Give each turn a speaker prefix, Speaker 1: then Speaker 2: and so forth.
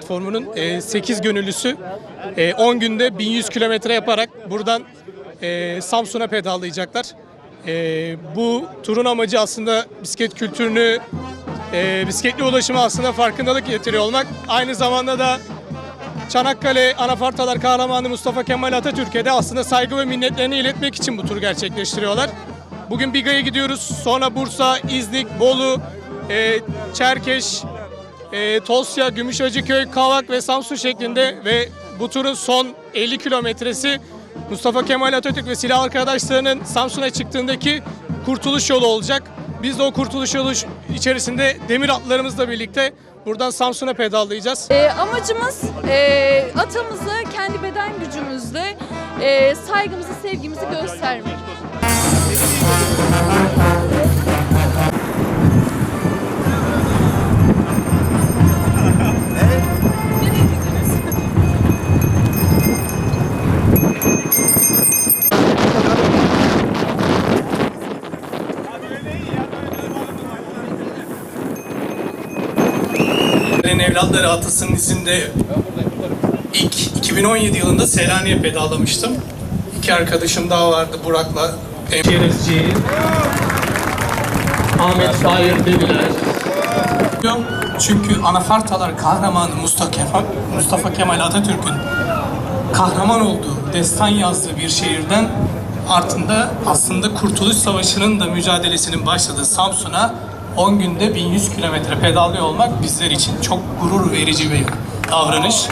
Speaker 1: platformunun 8 gönüllüsü e, 10 günde 1100 kilometre yaparak buradan e, Samsun'a pedallayacaklar. E, bu turun amacı aslında bisiklet kültürünü, e, bisikletli ulaşıma aslında farkındalık getiriyor olmak. Aynı zamanda da Çanakkale Anafartalar Kahramanı Mustafa Kemal Atatürk'e de aslında saygı ve minnetlerini iletmek için bu turu gerçekleştiriyorlar. Bugün Biga'ya gidiyoruz. Sonra Bursa, İznik, Bolu, e, Çerkeş, e, Tosya, Gümüşhacıköy, Kavak ve Samsun şeklinde ve bu turun son 50 kilometresi Mustafa Kemal Atatürk ve silah arkadaşlarının Samsun'a çıktığındaki kurtuluş yolu olacak. Biz de o kurtuluş yolu içerisinde demir atlarımızla birlikte buradan Samsun'a pedallayacağız.
Speaker 2: E, amacımız e, atamızı kendi beden gücümüzle e, saygımızı, sevgimizi göstermek.
Speaker 1: Evlatları atasının izinde ilk 2017 yılında Selanik'e pedallamıştım. İki arkadaşım daha vardı Burak'la. Şerefci, Ahmet Şair dediler. Çünkü anafartalar kahramanı Mustafa Mustafa Kemal Atatürk'ün kahraman olduğu, destan yazdığı bir şehirden artıında aslında Kurtuluş Savaşı'nın da mücadelesinin başladığı Samsun'a 10 günde 1100 kilometre pedallıyor olmak bizler için çok gurur verici bir davranış.